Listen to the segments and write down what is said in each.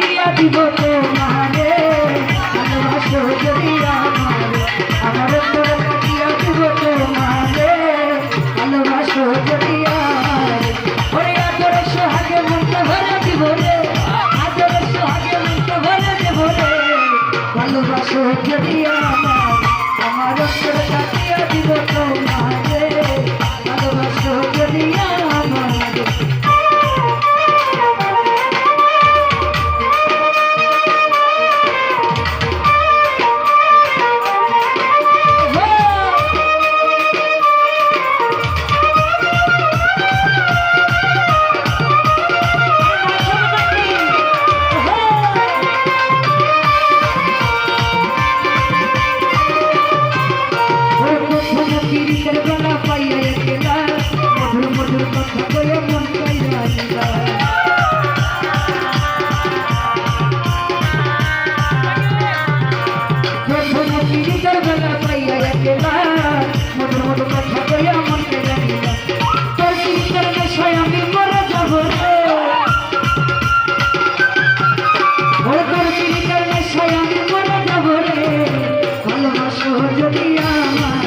দিয়া দিব তোমারে। যদি আমার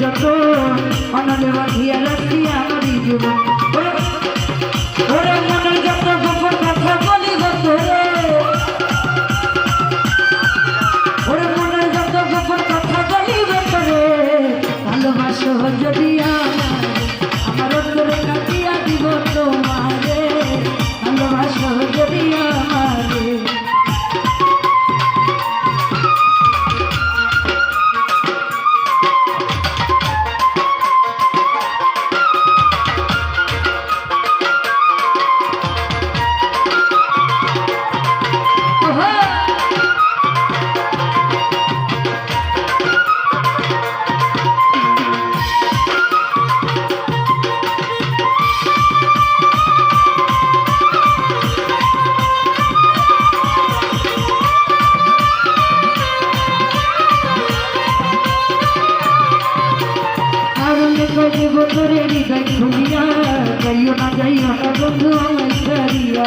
যত অনলে বাঁধিয়া রাখি আমারই জীবন ওরে মনের যত গোপন কথা বলি গত ওরে মনের যত গোপন কথা বলি গত রে ভালোবাসো যদি আমার অন্তরে কাটিয়া দিব তোমারে। ভালোবাসো যদি আমার করে দেব তোরে হৃদয় খুলিয়া যাইও না যাইও না বন্ধু আমায় ছাড়িয়া।